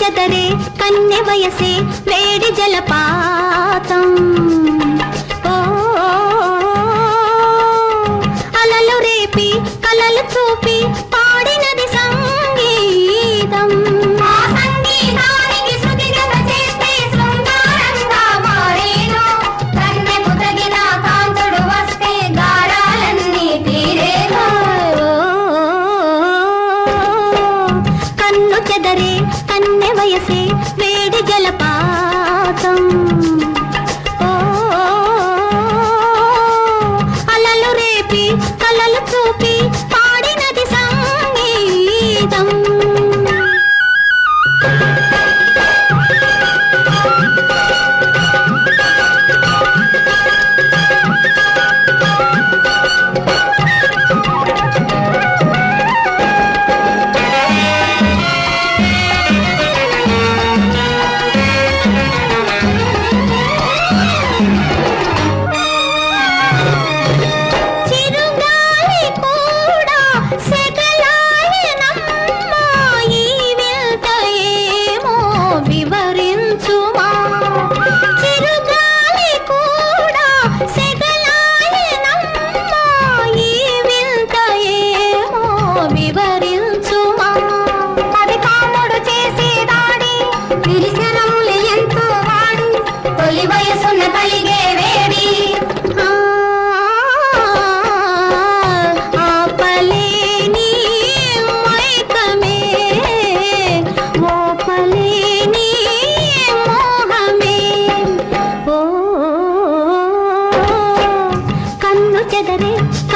చదరే కన్నె వయసే వేడి జలపాతం. కన్నె వయసే వేడి జలపాతం అలలు రేపి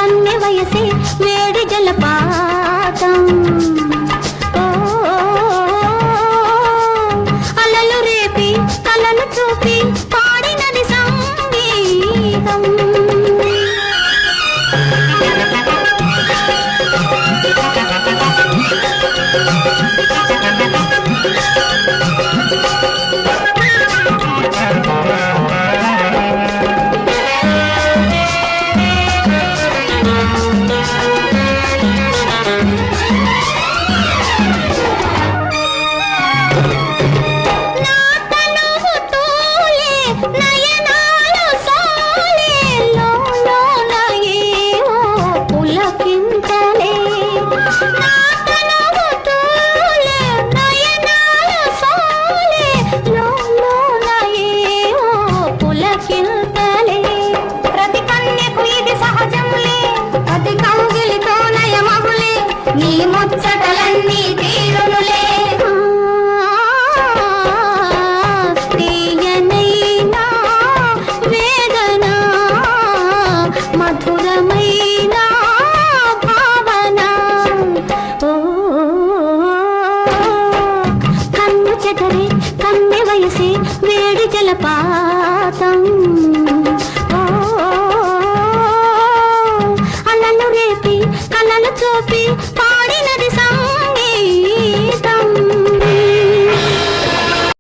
కన్నె వయసే వేడి జలపాతం అలలు రేపి కలలు చూపి పాడినది సంగీతం 有。కలిసి వేడి జలపాతం. అలలు రేపి కలలు చూపి పాడినది సం